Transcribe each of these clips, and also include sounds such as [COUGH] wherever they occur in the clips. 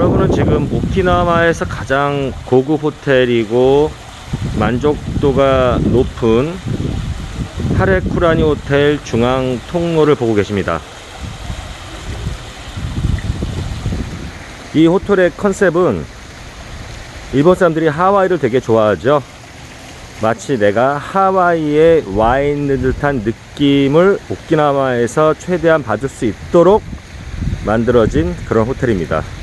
여러분은 지금 오키나와에서 가장 고급 호텔이고 만족도가 높은 하레쿠라니 호텔 중앙 통로를 보고 계십니다. 이 호텔의 컨셉은 일본 사람들이 하와이를 되게 좋아하죠. 마치 내가 하와이에 와 있는 듯한 느낌을 오키나와에서 최대한 받을 수 있도록 만들어진 그런 호텔입니다.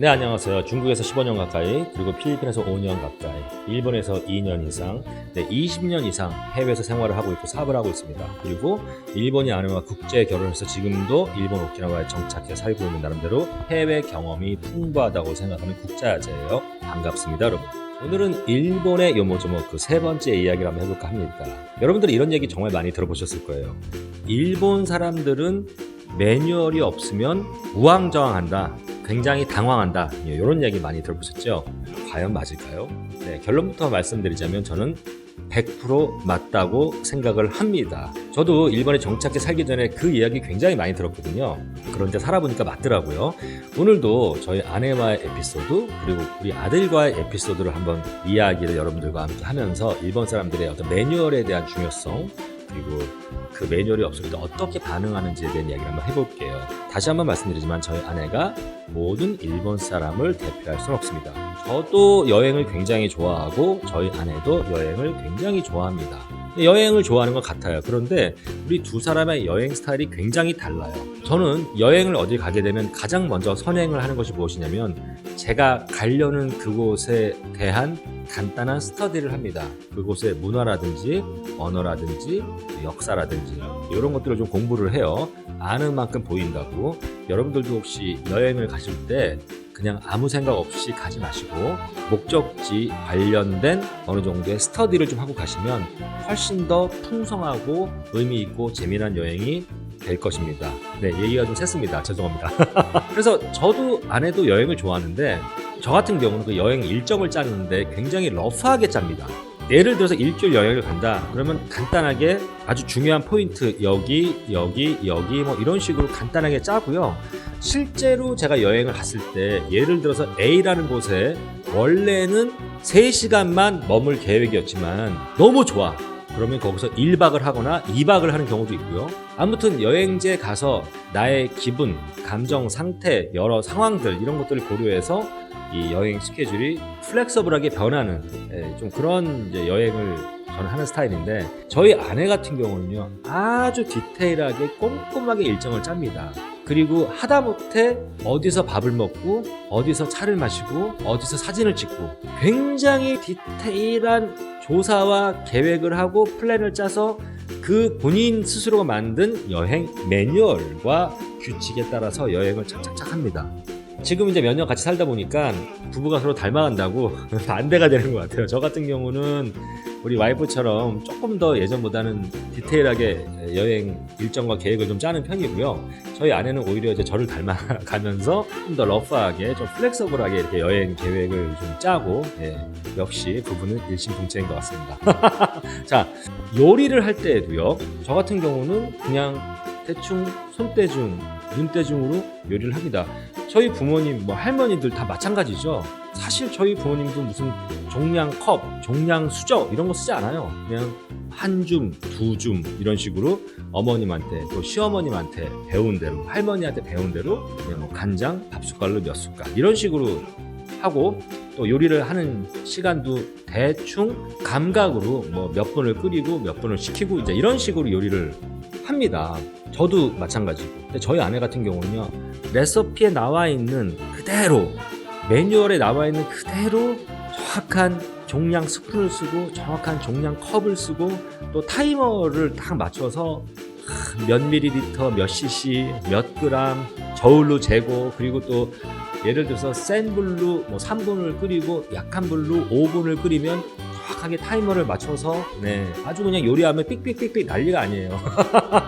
네, 안녕하세요. 중국에서 15년 가까이, 그리고 필리핀에서 5년 가까이, 일본에서 2년 이상, 네, 20년 이상 해외에서 생활을 하고 있고 사업을 하고 있습니다. 그리고 일본이 아내와 국제 결혼해서 지금도 일본 오키나와에 정착해 살고 있는 나름대로 해외 경험이 풍부하다고 생각하는 국자야제예요. 반갑습니다, 여러분. 오늘은 일본의 요모조모 그 세 번째 이야기를 한번 해볼까 합니다. 여러분들이 이런 얘기 정말 많이 들어보셨을 거예요. 일본 사람들은 매뉴얼이 없으면 우왕좌왕한다. 굉장히 당황한다. 이런 얘기 많이 들어보셨죠? 과연 맞을까요? 네, 결론부터 말씀드리자면 저는 100% 맞다고 생각을 합니다. 저도 일본에 정착해 살기 전에 그 이야기 굉장히 많이 들었거든요. 그런데 살아보니까 맞더라고요. 오늘도 저희 아내와의 에피소드 그리고 우리 아들과의 에피소드를 한번 이야기를 여러분들과 함께 하면서 일본 사람들의 어떤 매뉴얼에 대한 중요성 그리고 그 매뉴얼이 없을 때 어떻게 반응하는지에 대한 이야기를 한번 해볼게요. 다시 한번 말씀드리지만 저희 아내가 모든 일본 사람을 대표할 수는 없습니다. 저도 여행을 굉장히 좋아하고 저희 아내도 여행을 굉장히 좋아합니다. 여행을 좋아하는 것 같아요. 그런데 우리 두 사람의 여행 스타일이 굉장히 달라요. 저는 여행을 어디 가게 되면 가장 먼저 선행을 하는 것이 무엇이냐면 제가 가려는 그곳에 대한 간단한 스터디를 합니다. 그곳의 문화라든지 언어라든지 역사라든지 이런 것들을 좀 공부를 해요. 아는 만큼 보인다고. 여러분들도 혹시 여행을 가실 때 그냥 아무 생각 없이 가지 마시고 목적지 관련된 어느 정도의 스터디를 좀 하고 가시면 훨씬 더 풍성하고 의미 있고 재미난 여행이 될 것입니다. 네, 얘기가 좀 샜습니다. 죄송합니다. [LAUGHS] 그래서 저도 아내도 여행을 좋아하는데 저 같은 경우는 그 여행 일정을 짜는데 굉장히 러프하게 짭니다. 예를 들어서 일주일 여행을 간다. 그러면 간단하게 아주 중요한 포인트 여기 여기 여기 뭐 이런 식으로 간단하게 짜고요. 실제로 제가 여행을 갔을 때 예를 들어서 A라는 곳에 원래는 3시간만 머물 계획이었지만 너무 좋아. 그러면 거기서 1박을 하거나 2박을 하는 경우도 있고요. 아무튼 여행지에 가서 나의 기분, 감정, 상태, 여러 상황들 이런 것들을 고려해서 이 여행 스케줄이 플렉서블하게 변하는 예, 좀 그런 여행을 저는 하는 스타일인데 저희 아내 같은 경우는요 아주 디테일하게 꼼꼼하게 일정을 짭니다. 그리고 하다못해 어디서 밥을 먹고 어디서 차를 마시고 어디서 사진을 찍고 굉장히 디테일한 조사와 계획을 하고 플랜을 짜서 그 본인 스스로가 만든 여행 매뉴얼과 규칙에 따라서 여행을 착착착 합니다. 지금 이제 몇 년 같이 살다 보니까 부부가 서로 닮아간다고 [LAUGHS] 반대가 되는 것 같아요. 저 같은 경우는 우리 와이프처럼 조금 더 예전보다는 디테일하게 여행 일정과 계획을 좀 짜는 편이고요. 저희 아내는 오히려 이제 저를 닮아가면서 좀 더 러프하게, 좀 플렉서블하게 이렇게 여행 계획을 좀 짜고, 예, 역시 부부는 일심동체인 것 같습니다. [LAUGHS] 자, 요리를 할 때에도요, 저 같은 경우는 그냥 대충 손대중, 눈대중으로 요리를 합니다. 저희 부모님, 뭐 할머니들 다 마찬가지죠. 사실 저희 부모님도 무슨 종량 컵, 종량 수저 이런 거 쓰지 않아요. 그냥 한 줌, 두 줌 이런 식으로 어머님한테 또 시어머님한테 배운 대로 할머니한테 배운 대로 그냥 뭐 간장 밥 숟갈로 몇 숟갈 이런 식으로 하고 또 요리를 하는 시간도 대충 감각으로 뭐 몇 분을 끓이고 몇 분을 식히고 이제 이런 식으로 요리를 합니다. 저도 마찬가지고. 근데 저희 아내 같은 경우는요. 레시피에 나와 있는 그대로 매뉴얼에 나와 있는 그대로 정확한 종량 스푼을 쓰고 정확한 종량 컵을 쓰고 또 타이머를 딱 맞춰서 하, 몇 밀리리터, 몇 cc, 몇 그램 저울로 재고 그리고 또 예를 들어서 센 불로 뭐 3분을 끓이고 약한 불로 5분을 끓이면 정확하게 타이머를 맞춰서 네 아주 그냥 요리하면 삑삑삑삑 난리가 아니에요.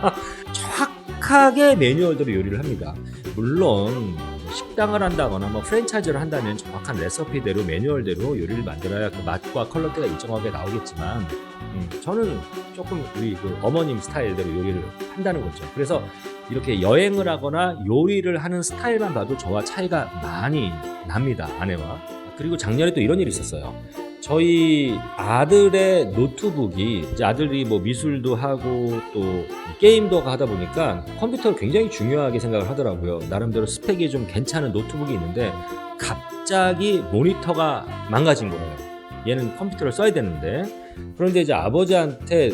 [LAUGHS] 정확하게 매뉴얼대로 요리를 합니다. 물론 식당을 한다거나 뭐 프랜차이즈를 한다면 정확한 레시피대로 매뉴얼대로 요리를 만들어야 그 맛과 컬러티가 일정하게 나오겠지만 음, 저는 조금 우리 그 어머님 스타일대로 요리를 한다는 거죠. 그래서 이렇게 여행을 하거나 요리를 하는 스타일만 봐도 저와 차이가 많이 납니다. 아내와. 그리고 작년에 또 이런 일이 있었어요. 저희 아들의 노트북이 아들이 뭐 미술도 하고 또 게임도 하다 보니까 컴퓨터를 굉장히 중요하게 생각을 하더라고요. 나름대로 스펙이 좀 괜찮은 노트북이 있는데 갑자기 모니터가 망가진 거예요. 얘는 컴퓨터를 써야 되는데 그런데 이제 아버지한테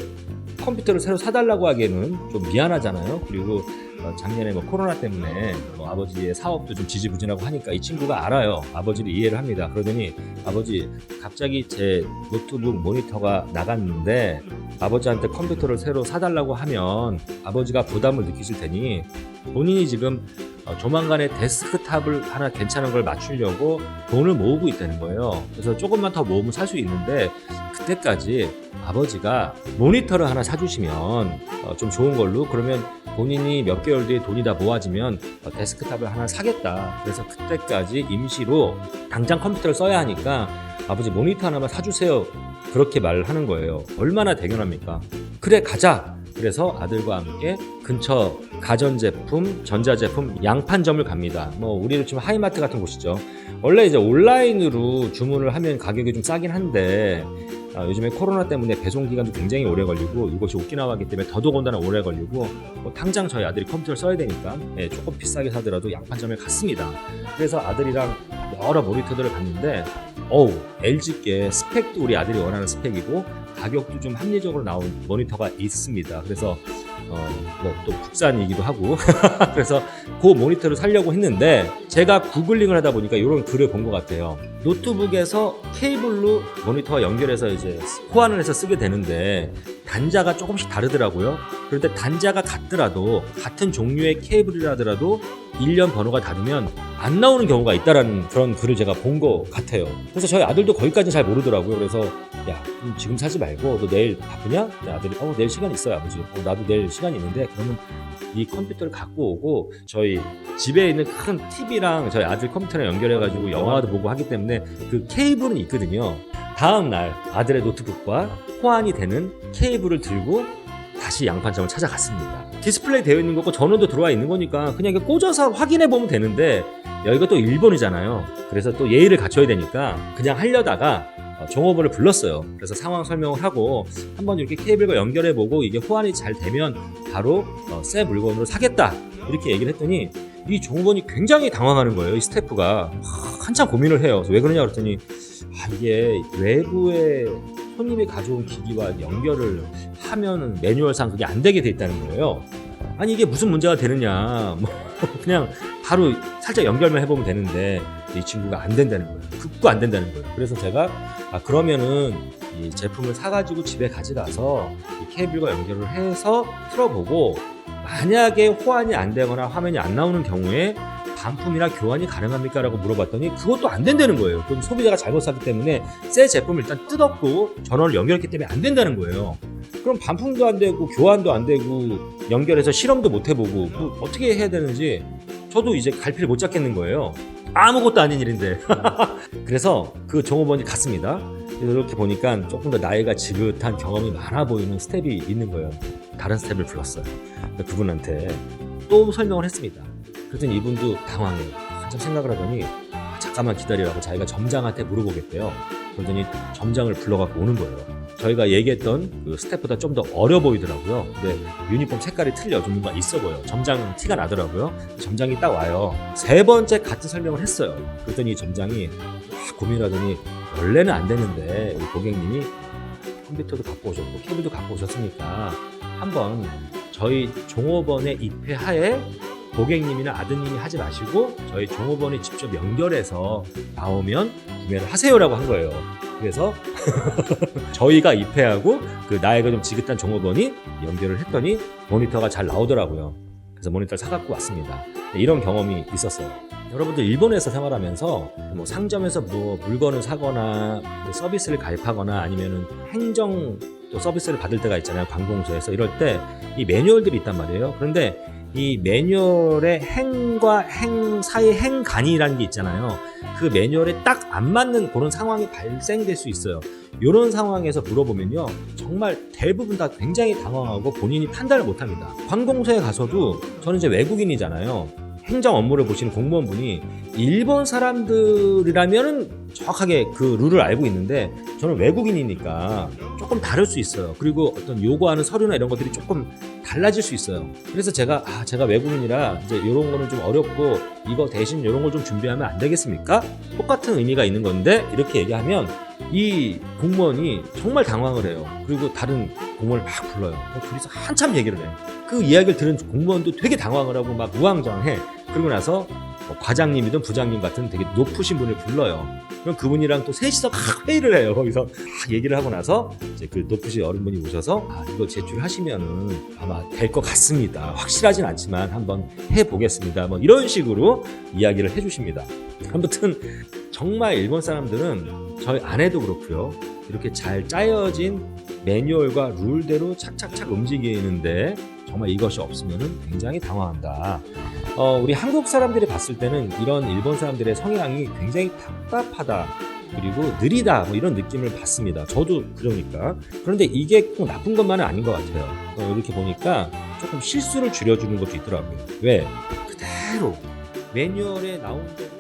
컴퓨터를 새로 사달라고 하기에는 좀 미안하잖아요. 그리고 어, 작년에 뭐 코로나 때문에 뭐 아버지의 사업도 좀 지지부진하고 하니까 이 친구가 알아요. 아버지를 이해를 합니다. 그러더니 아버지 갑자기 제 노트북 모니터가 나갔는데 아버지한테 컴퓨터를 새로 사달라고 하면 아버지가 부담을 느끼실 테니 본인이 지금 어, 조만간에 데스크탑을 하나 괜찮은 걸 맞추려고 돈을 모으고 있다는 거예요. 그래서 조금만 더 모으면 살 수 있는데 그때까지 아버지가 모니터를 하나 사주시면 어, 좀 좋은 걸로 그러면 본인이 몇 개월 뒤에 돈이 다 모아지면 어, 데스크탑을 하나 사겠다. 그래서 그때까지 임시로 당장 컴퓨터를 써야 하니까 아버지 모니터 하나만 사주세요. 그렇게 말을 하는 거예요. 얼마나 대견합니까? 그래 가자. 그래서 아들과 함께 근처 가전제품, 전자제품 양판점을 갑니다. 뭐 우리는 지금 하이마트 같은 곳이죠. 원래 이제 온라인으로 주문을 하면 가격이 좀 싸긴 한데 아, 요즘에 코로나 때문에 배송 기간도 굉장히 오래 걸리고 이것이 오키나와기 때문에 더더군다나 오래 걸리고 뭐 당장 저희 아들이 컴퓨터를 써야 되니까 예, 조금 비싸게 사더라도 양판점에 갔습니다. 그래서 아들이랑 여러 모니터들을 봤는데 어우 LG께 스펙도 우리 아들이 원하는 스펙이고 가격도 좀 합리적으로 나온 모니터가 있습니다. 그래서 어뭐또 국산이기도 하고 [LAUGHS] 그래서 그 모니터를 사려고 했는데 제가 구글링을 하다 보니까 이런 글을 본 것 같아요. 노트북에서 케이블로 모니터와 연결해서 이제 호환을 해서 쓰게 되는데 단자가 조금씩 다르더라고요. 그런데 단자가 같더라도 같은 종류의 케이블이라더라도 일련 번호가 다르면 안 나오는 경우가 있다라는 그런 글을 제가 본 것 같아요. 그래서 저희 아들도 거기까지는 잘 모르더라고요. 그래서 야 지금 사지 말고 너 내일 바쁘냐? 내 아들이 어 내일 시간 있어요 아버지. 어, 나도 내일 시간이 있는데 그러면 이 컴퓨터를 갖고 오고 저희 집에 있는 큰 TV랑 저희 아들 컴퓨터랑 연결해가지고 영화도 보고 하기 때문에 그 케이블은 있거든요. 다음 날 아들의 노트북과 호환이 되는 케이블을 들고 다시 양판점을 찾아갔습니다. 디스플레이 되어 있는 거고 전원도 들어와 있는 거니까 그냥 이렇게 꽂아서 확인해 보면 되는데 여기가 또 일본이잖아요. 그래서 또 예의를 갖춰야 되니까 그냥 하려다가 어, 종업원을 불렀어요. 그래서 상황 설명을 하고 한번 이렇게 케이블과 연결해 보고 이게 호환이 잘 되면 바로 어, 새 물건으로 사겠다 이렇게 얘기를 했더니 이 종업원이 굉장히 당황하는 거예요. 이 스태프가 하, 한참 고민을 해요. 왜 그러냐 그랬더니 아, 이게 외부에 손님이 가져온 기기와 연결을 하면은 매뉴얼상 그게 안 되게 돼 있다는 거예요. 아니 이게 무슨 문제가 되느냐. [LAUGHS] 뭐 그냥 바로 살짝 연결만 해보면 되는데 이 친구가 안 된다는 거예요. 극구 안 된다는 거예요. 그래서 제가 아 그러면은 이 제품을 사가지고 집에 가져가서 이 케이블과 연결을 해서 틀어보고 만약에 호환이 안 되거나 화면이 안 나오는 경우에 반품이나 교환이 가능합니까? 라고 물어봤더니 그것도 안 된다는 거예요. 그건 소비자가 잘못 샀기 때문에 새 제품을 일단 뜯었고 전원을 연결했기 때문에 안 된다는 거예요. 그럼 반품도 안 되고 교환도 안 되고 연결해서 실험도 못 해보고 뭐 어떻게 해야 되는지 저도 이제 갈피를 못 잡겠는 거예요. 아무것도 아닌 일인데. [LAUGHS] 그래서 그 종업원이 갔습니다. 이렇게 보니까 조금 더 나이가 지긋한 경험이 많아 보이는 스텝이 있는 거예요. 다른 스텝을 불렀어요. 그분한테 또 설명을 했습니다. 그랬더니 이분도 당황해요. 한참 생각을 하더니 아, 잠깐만 기다리라고 자기가 점장한테 물어보겠대요. 그러더니 점장을 불러갖고 오는 거예요. 저희가 얘기했던 그 스텝보다 좀 더 어려 보이더라고요. 근데 유니폼 색깔이 틀려 좀 뭔가 있어 보여. 점장 티가 나더라고요. 점장이 딱 와요. 세 번째 같은 설명을 했어요. 그랬더니 점장이 막 고민하더니 원래는 안 되는데 우리 고객님이 컴퓨터도 갖고 오셨고 케이블도 갖고 오셨으니까 한번 저희 종업원의 입회하에 고객님이나 아드님이 하지 마시고 저희 종업원이 직접 연결해서 나오면 구매를 하세요라고 한 거예요. 그래서 [LAUGHS] 저희가 입회하고 그 나이가 좀 지긋한 종업원이 연결을 했더니 모니터가 잘 나오더라고요. 그래서 모니터를 사갖고 왔습니다. 네, 이런 경험이 있었어요. 여러분들 일본에서 생활하면서 뭐 상점에서 뭐 물건을 사거나 뭐 서비스를 가입하거나 아니면은 행정 또 서비스를 받을 때가 있잖아요. 관공서에서 이럴 때 이 매뉴얼들이 있단 말이에요. 그런데 이 매뉴얼의 행과 행 사이 행간이라는 게 있잖아요. 그 매뉴얼에 딱 안 맞는 그런 상황이 발생될 수 있어요. 이런 상황에서 물어보면요. 정말 대부분 다 굉장히 당황하고 본인이 판단을 못 합니다. 관공서에 가서도 저는 이제 외국인이잖아요. 행정 업무를 보시는 공무원분이 일본 사람들이라면은 정확하게 그 룰을 알고 있는데 저는 외국인이니까 조금 다를 수 있어요. 그리고 어떤 요구하는 서류나 이런 것들이 조금 달라질 수 있어요. 그래서 제가 아 제가 외국인이라 이제 이런 거는 좀 어렵고 이거 대신 이런 걸 좀 준비하면 안 되겠습니까? 똑같은 의미가 있는 건데 이렇게 얘기하면 이 공무원이 정말 당황을 해요. 그리고 다른 공무원을 막 불러요. 둘이서 한참 얘기를 해요. 그 이야기를 들은 공무원도 되게 당황을 하고 막 우왕좌왕해. 그러고 나서 뭐 과장님이든 부장님 같은 되게 높으신 분을 불러요. 그럼 그분이랑 또 셋이서 막 회의를 해요. 거기서 막 얘기를 하고 나서 이제 그 높으신 어른분이 오셔서 아 이거 제출하시면은 아마 될 것 같습니다. 확실하진 않지만 한번 해보겠습니다. 뭐 이런 식으로 이야기를 해주십니다. 아무튼 정말 일본 사람들은 저희 아내도 그렇고요. 이렇게 잘 짜여진 매뉴얼과 룰대로 착착착 움직이는데 정말 이것이 없으면 굉장히 당황한다. 어, 우리 한국 사람들이 봤을 때는 이런 일본 사람들의 성향이 굉장히 답답하다. 그리고 느리다 뭐 이런 느낌을 받습니다. 저도 그러니까. 그런데 이게 꼭 나쁜 것만은 아닌 것 같아요. 어, 이렇게 보니까 조금 실수를 줄여주는 것도 있더라고요. 왜? 그대로 매뉴얼에 나온 대로